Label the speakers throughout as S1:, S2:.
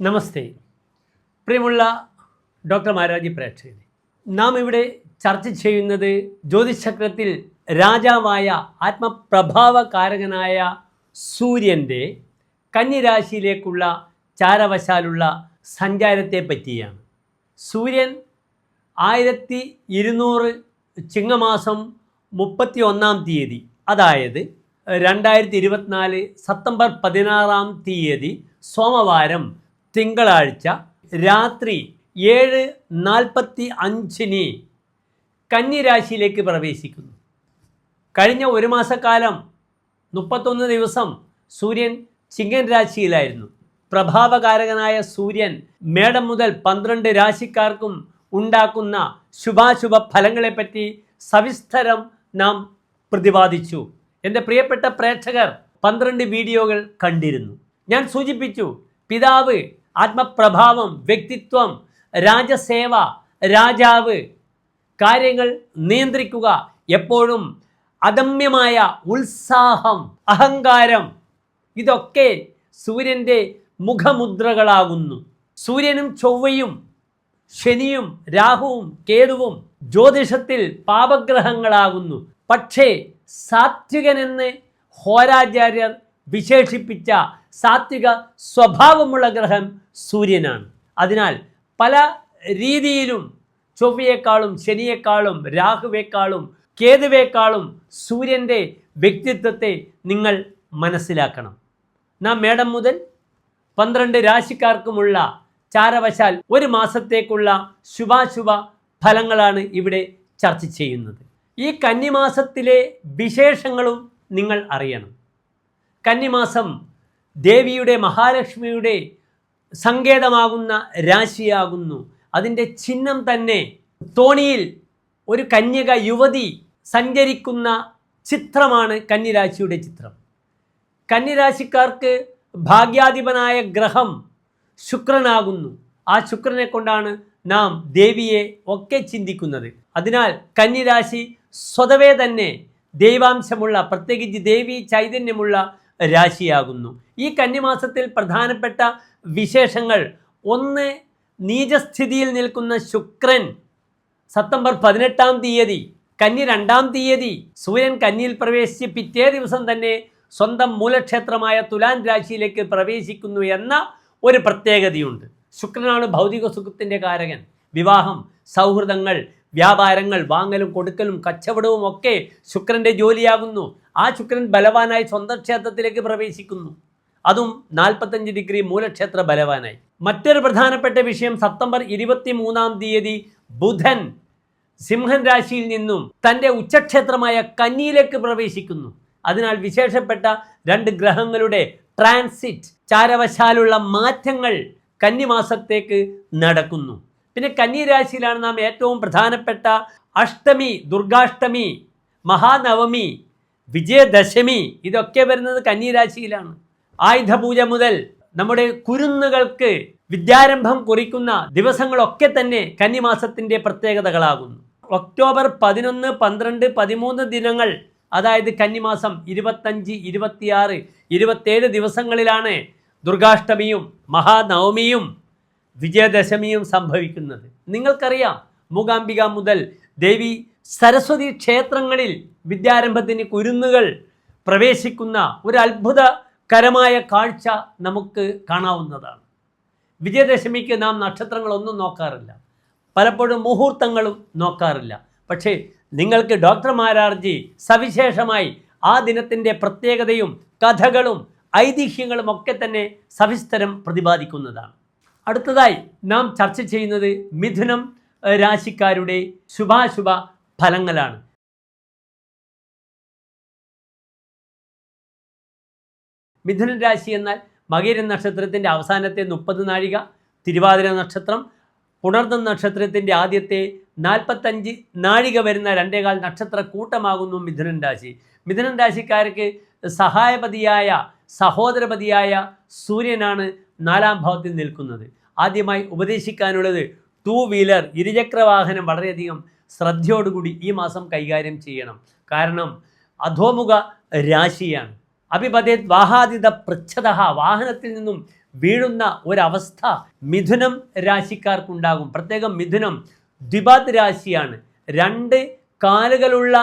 S1: നമസ്തേ. പ്രിയമുള്ള ഡോക്ടർ മാരാജി പ്രേക്ഷകരെ നാം ഇവിടെ ചർച്ച ചെയ്യുന്നത് ജ്യോതിഷക്രത്തിൽ രാജാവായ ആത്മപ്രഭാവകാരകനായ സൂര്യന്റെ കന്യരാശിയിലേക്കുള്ള ചാരവശാലുള്ള സഞ്ചാരത്തെ പറ്റിയാണ്. സൂര്യൻ ആയിരത്തി ഇരുന്നൂറ് ചിങ്ങമാസം മുപ്പത്തി ഒന്നാം തീയതി അതായത് രണ്ടായിരത്തി ഇരുപത്തിനാല് സെപ്റ്റംബർ പതിനാറാം തീയതി സോമവാരം തിങ്കളാഴ്ച രാത്രി ഏഴ് നാൽപ്പത്തി അഞ്ചിന് കന്നിരാശിയിലേക്ക് പ്രവേശിക്കുന്നു. കഴിഞ്ഞ ഒരു മാസക്കാലം മുപ്പത്തൊന്ന് ദിവസം സൂര്യൻ ചിങ്ങൻ രാശിയിലായിരുന്നു. പ്രഭാവകാരകനായ സൂര്യൻ മേടം മുതൽ പന്ത്രണ്ട് രാശിക്കാർക്കും ഉണ്ടാക്കുന്ന ശുഭാശുഭ ഫലങ്ങളെപ്പറ്റി സവിസ്തരം നാം പ്രതിപാദിച്ചു. എന്റെ പ്രിയപ്പെട്ട പ്രേക്ഷകർ പന്ത്രണ്ട് വീഡിയോകൾ കണ്ടിരുന്നു. ഞാൻ സൂചിപ്പിച്ചു പിതാവ് ആത്മപ്രഭാവം വ്യക്തിത്വം രാജസേവ രാജാവ്. കാര്യങ്ങൾ നിയന്ത്രിക്കുക. എപ്പോഴും അദമ്യമായ ഉത്സാഹം അഹങ്കാരം. ഇതൊക്കെ സൂര്യന്റെ മുഖമുദ്രകളാകുന്നു. സൂര്യനും ചൊവ്വയും ശനിയും രാഹുവും കേതുവും ജ്യോതിഷത്തിൽ പാപഗ്രഹങ്ങളാകുന്നു. പക്ഷേ സാത്വികനെന്ന് ഹോരാചാര്യർ വിശേഷിപ്പിച്ച സാത്വിക സ്വഭാവമുള്ള ഗ്രഹം സൂര്യനാണ്. അതിനാൽ പല രീതിയിലും ചൊവ്വയേക്കാളും ശനിയേക്കാളും രാഹുവേക്കാളും കേതുവേക്കാളും സൂര്യന്റെ വ്യക്തിത്വത്തെ നിങ്ങൾ മനസ്സിലാക്കണം. നാം മേടം മുതൽ പന്ത്രണ്ട് രാശിക്കാർക്കുമുള്ള ചാരവശാൽ ഒരു മാസത്തേക്കുള്ള ശുഭാശുഭ ഫലങ്ങളാണ് ഇവിടെ ചർച്ച ചെയ്യുന്നത്. ഈ കന്നിമാസത്തിലെ വിശേഷങ്ങളും നിങ്ങൾ അറിയണം. കന്നിമാസം ദേവിയുടെ മഹാലക്ഷ്മിയുടെ സങ്കേതമാകുന്ന രാശിയാകുന്നു. അതിന്റെ ചിഹ്നം തന്നെ തോണിയിൽ ഒരു കന്യക യുവതി സഞ്ചരിക്കുന്ന ചിത്രമാണ് കന്നിരാശിയുടെ ചിത്രം. കന്നിരാശിക്കാർക്ക് ഭാഗ്യാധിപനായ ഗ്രഹം ശുക്രനാകുന്നു. ആ ശുക്രനെ കൊണ്ടാണ് നാം ദേവിയെ ഒക്കെ ചിന്തിക്കുന്നത്. അതിനാൽ കന്നിരാശി സ്വതവേ തന്നെ ദൈവാംശമുള്ള പ്രത്യേകിച്ച് ദേവി ചൈതന്യമുള്ള രാശിയാകുന്നു. ഈ കന്നിമാസത്തിൽ പ്രധാനപ്പെട്ട വിശേഷങ്ങൾ. ഒന്ന് നീചസ്ഥിതിയിൽ നിൽക്കുന്ന ശുക്രൻ സെപ്റ്റംബർ പതിനെട്ടാം തീയതി കന്നി രണ്ടാം തീയതി സൂര്യൻ കന്നിയിൽ പ്രവേശിച്ച് പിറ്റേ ദിവസം തന്നെ സ്വന്തം മൂലക്ഷേത്രമായ തുലാൻ രാശിയിലേക്ക് പ്രവേശിക്കുന്നു എന്ന ഒരു പ്രത്യേകതയുണ്ട്. ശുക്രനാണ് ഭൗതിക സുഖത്തിന്റെ കാരകൻ. വിവാഹം സൗഹൃദങ്ങൾ വ്യാപാരങ്ങൾ വാങ്ങലും കൊടുക്കലും കച്ചവടവും ഒക്കെ ശുക്രന്റെ ജോലിയാകുന്നു. ആ ശുക്രൻ ബലവാനായി സ്വന്തം ക്ഷേത്രത്തിലേക്ക് പ്രവേശിക്കുന്നു. അതും നാൽപ്പത്തഞ്ച് ഡിഗ്രി മൂലക്ഷേത്ര ബലവാനായി. മറ്റൊരു പ്രധാനപ്പെട്ട വിഷയം സെപ്റ്റംബർ ഇരുപത്തി മൂന്നാം തീയതി ബുധൻ സിംഹൻ രാശിയിൽ നിന്നും തന്റെ ഉച്ചക്ഷേത്രമായ കന്നിയിലേക്ക് പ്രവേശിക്കുന്നു. അതിനാൽ വിശേഷപ്പെട്ട രണ്ട് ഗ്രഹങ്ങളുടെ ട്രാൻസിറ്റ് ചാരവശാലുള്ള മാറ്റങ്ങൾ കന്നിമാസത്തേക്ക് നടക്കുന്നു. പിന്നെ രാശിയിലാണ് നാം ഏറ്റവും പ്രധാനപ്പെട്ട അഷ്ടമി ദുർഗാഷ്ടമി മഹാനവമി വിജയദശമി ഇതൊക്കെ വരുന്നത് കന്നിരാശിയിലാണ്. ആയുധപൂജ മുതൽ നമ്മുടെ കുരുന്നുകൾക്ക് വിദ്യാരംഭം കുറിക്കുന്ന ദിവസങ്ങളൊക്കെ തന്നെ കന്നിമാസത്തിന്റെ പ്രത്യേകതകളാകുന്നു. ഒക്ടോബർ പതിനൊന്ന് പന്ത്രണ്ട് പതിമൂന്ന് ദിനങ്ങൾ അതായത് കന്നിമാസം ഇരുപത്തഞ്ച് ഇരുപത്തിയാറ് ഇരുപത്തേഴ് ദിവസങ്ങളിലാണ് ദുർഗാഷ്ടമിയും മഹാനവമിയും വിജയദശമിയും സംഭവിക്കുന്നത്. നിങ്ങൾക്കറിയാം മൂകാംബിക മുതൽ ദേവി സരസ്വതി ക്ഷേത്രങ്ങളിൽ വിദ്യാരംഭത്തിന് കുരുന്നുകൾ പ്രവേശിക്കുന്ന ഒരു അത്ഭുതകരമായ കാഴ്ച നമുക്ക് കാണാവുന്നതാണ്. വിജയദശമിക്ക് നാം നക്ഷത്രങ്ങളൊന്നും നോക്കാറില്ല. പലപ്പോഴും മുഹൂർത്തങ്ങളും നോക്കാറില്ല. പക്ഷേ നിങ്ങൾക്ക് ഡോക്ടർ മാരാർജി സവിശേഷമായി ആ ദിനത്തിന്റെ പ്രത്യേകതയും കഥകളും ഐതിഹ്യങ്ങളും ഒക്കെ തന്നെ സവിസ്തരം പ്രതിപാദിക്കുന്നതാണ്. അടുത്തതായി നാം ചർച്ച ചെയ്യുന്നത് മിഥുനം രാശിക്കാരുടെ ശുഭാശുഭ ഫലങ്ങളാണ്. മിഥുന രാശി എന്നാൽ മകീര നക്ഷത്രത്തിന്റെ അവസാനത്തെ മുപ്പത് നാഴിക തിരുവാതിര നക്ഷത്രം പുണർന്ന നക്ഷത്രത്തിന്റെ ആദ്യത്തെ നാൽപ്പത്തഞ്ച് നാഴിക വരുന്ന രണ്ടേകാൽ നക്ഷത്ര കൂട്ടമാകുന്നു മിഥുനൻ രാശി. മിഥുനൻ രാശിക്കാർക്ക് സഹായപതിയായ സഹോദരപതിയായ സൂര്യനാണ് നാലാം ഭാവത്തിൽ നിൽക്കുന്നത്. ആദ്യമായി ഉപദേശിക്കാനുള്ളത് ടൂ വീലർ ഇരുചക്ര വാഹനം വളരെയധികം ശ്രദ്ധയോടുകൂടി ഈ മാസം കൈകാര്യം ചെയ്യണം. കാരണം അധോമുഖ രാശിയാണ്. അഭിപതേത് വാഹാദിത പൃച്ഛത വാഹനത്തിൽ നിന്നും വീഴുന്ന ഒരവസ്ഥ മിഥുനം രാശിക്കാർക്കുണ്ടാകും. പ്രത്യേകം മിഥുനം ദ്വിപാത് രാശിയാണ്. രണ്ട് കാലുകളുള്ള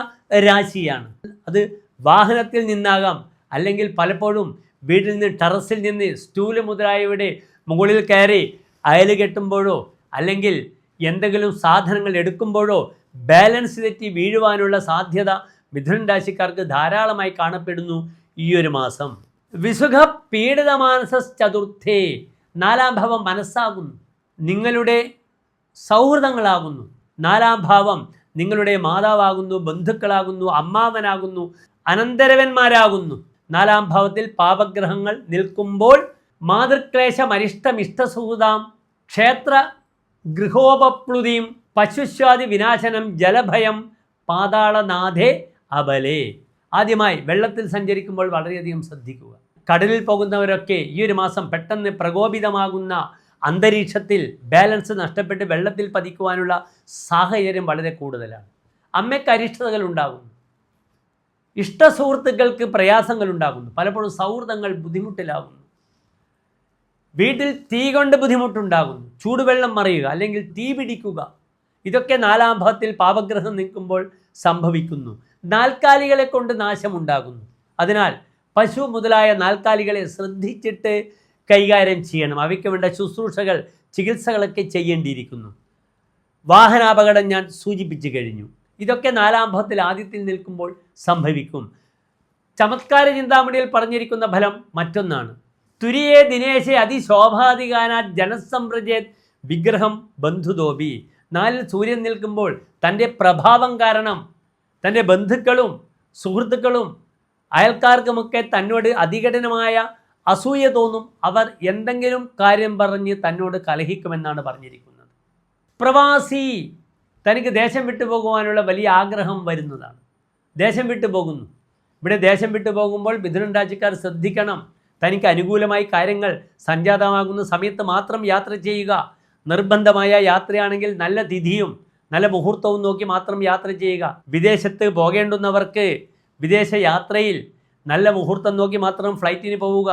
S1: രാശിയാണ്. അത് വാഹനത്തിൽ നിന്നാകാം. അല്ലെങ്കിൽ പലപ്പോഴും വീട്ടിൽ നിന്ന് ടെറസിൽ നിന്ന് സ്റ്റൂൽ മുതലായവയുടെ മുകളിൽ കയറി അയൽ കെട്ടുമ്പോഴോ അല്ലെങ്കിൽ എന്തെങ്കിലും സാധനങ്ങൾ എടുക്കുമ്പോഴോ ബാലൻസ് തെറ്റി വീഴുവാനുള്ള സാധ്യത മിഥുൻ രാശിക്കാർക്ക് ധാരാളമായി കാണപ്പെടുന്നു. ഈ ഒരു മാസം. വിസുഖ പീഡിത മാനസ ചതുർത്ഥേ നാലാം ഭാവം മനസ്സാകുന്നു. നിങ്ങളുടെ സൗഹൃദങ്ങളാകുന്നു. നാലാം ഭാവം നിങ്ങളുടെ മാതാവാകുന്നു ബന്ധുക്കളാകുന്നു അമ്മാവനാകുന്നു അനന്തരവന്മാരാകുന്നു. നാലാം ഭാവത്തിൽ പാപഗ്രഹങ്ങൾ നിൽക്കുമ്പോൾ മാതൃക്ലേശമരിഷ്ടമിഷ്ടസുഹൃതാം ക്ഷേത്ര ഗൃഹോപപ്ലുതിയും പശുശ്വാതി വിനാശനം ജലഭയം പാതാളനാഥേ അബലേ. ആദ്യമായി വെള്ളത്തിൽ സഞ്ചരിക്കുമ്പോൾ വളരെയധികം ശ്രദ്ധിക്കുക. കടലിൽ പോകുന്നവരൊക്കെ ഈ ഒരു മാസം പെട്ടെന്ന് പ്രകോപിതമാകുന്ന അന്തരീക്ഷത്തിൽ ബാലൻസ് നഷ്ടപ്പെട്ട് വെള്ളത്തിൽ പതിക്കുവാനുള്ള സാഹചര്യം വളരെ കൂടുതലാണ്. അമ്മയ്ക്ക് അരിഷ്ടതകൾ ഉണ്ടാകുന്നു. ഇഷ്ട സുഹൃത്തുക്കൾക്ക് പ്രയാസങ്ങൾ ഉണ്ടാകുന്നു. പലപ്പോഴും സൗഹൃദങ്ങൾ ബുദ്ധിമുട്ടിലാകുന്നു. വീട്ടിൽ തീ കൊണ്ട് ബുദ്ധിമുട്ടുണ്ടാകുന്നു. ചൂടുവെള്ളം മറിയുക അല്ലെങ്കിൽ തീ പിടിക്കുക. ഇതൊക്കെ നാലാം ഭാഗത്തിൽ പാപഗ്രഹം നിൽക്കുമ്പോൾ സംഭവിക്കുന്നു. നാൽക്കാലികളെ കൊണ്ട് നാശമുണ്ടാകുന്നു. അതിനാൽ പശു മുതലായ നാൽക്കാലികളെ ശ്രദ്ധിച്ചിട്ട് കൈകാര്യം ചെയ്യണം. അവയ്ക്ക് വേണ്ട ശുശ്രൂഷകൾ ചികിത്സകളൊക്കെ ചെയ്യേണ്ടിയിരിക്കുന്നു. വാഹനാപകടം ഞാൻ സൂചിപ്പിച്ചു കഴിഞ്ഞു. ഇതൊക്കെ നാലാം ഭാവത്തിൽ ആദ്യത്തിൽ നിൽക്കുമ്പോൾ സംഭവിക്കും. ചമത്കാര ചിന്താമണിയിൽ പറഞ്ഞിരിക്കുന്ന ഫലം മറ്റൊന്നാണ്. തുരിയേ ദിനേശെ അതിശോഭാധികാനാ ജനസമ്പ്രജേത് വിഗ്രഹം ബന്ധുതോപി. നാലിൽ സൂര്യൻ നിൽക്കുമ്പോൾ തന്റെ പ്രഭാവം കാരണം തന്റെ ബന്ധുക്കളും സുഹൃത്തുക്കളും അയൽക്കാർക്കുമൊക്കെ തന്നോട് അതികഠിനമായ അസൂയ തോന്നും അവർ എന്തെങ്കിലും കാര്യം പറഞ്ഞ് തന്നോട് കലഹിക്കുമെന്നാണ് പറഞ്ഞിരിക്കുന്നത്. പ്രവാസി തനിക്ക് ദേശം വിട്ടു പോകുവാനുള്ള വലിയ ആഗ്രഹം വരുന്നതാണ്. ദേശം വിട്ടു പോകുന്നു. ഇവിടെ ദേശം വിട്ടു പോകുമ്പോൾ മിഥുനൻ രാജ്യക്കാർ ശ്രദ്ധിക്കണം. തനിക്ക് അനുകൂലമായി കാര്യങ്ങൾ സംജാതമാകുന്ന സമയത്ത് മാത്രം യാത്ര ചെയ്യുക. നിർബന്ധമായ യാത്രയാണെങ്കിൽ നല്ല തിഥിയും നല്ല മുഹൂർത്തവും നോക്കി മാത്രം യാത്ര ചെയ്യുക. വിദേശത്ത് പോകേണ്ടുന്നവർക്ക് വിദേശ യാത്രയിൽ നല്ല മുഹൂർത്തം നോക്കി മാത്രം ഫ്ലൈറ്റിന് പോവുക.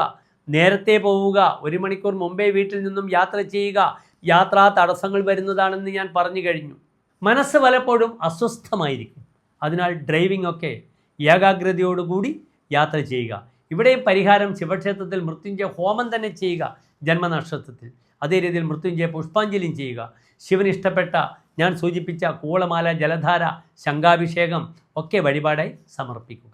S1: നേരത്തെ പോവുക. ഒരു മണിക്കൂർ മുമ്പേ വീട്ടിൽ നിന്നും യാത്ര ചെയ്യുക. യാത്രാ തടസ്സങ്ങൾ വരുന്നതാണെന്ന് ഞാൻ പറഞ്ഞു കഴിഞ്ഞു. മനസ്സ് പലപ്പോഴും അസ്വസ്ഥമായിരിക്കും. അതിനാൽ ഡ്രൈവിംഗ് ഒക്കെ ഏകാഗ്രതയോടുകൂടി യാത്ര ചെയ്യുക. ഇവിടെയും പരിഹാരം ശിവക്ഷേത്രത്തിൽ മൃത്യുഞ്ജയ ഹോമം തന്നെ ചെയ്യുക. ജന്മനക്ഷത്രത്തിൽ. അതേ രീതിയിൽ മൃത്യുഞ്ജയ പുഷ്പാഞ്ജലിയും ചെയ്യുക. ശിവന് ഇഷ്ടപ്പെട്ട ഞാൻ സൂചിപ്പിച്ച കൂളമാല ജലധാര ശംഖാഭിഷേകം ഒക്കെ വഴിപാടായി സമർപ്പിക്കുക.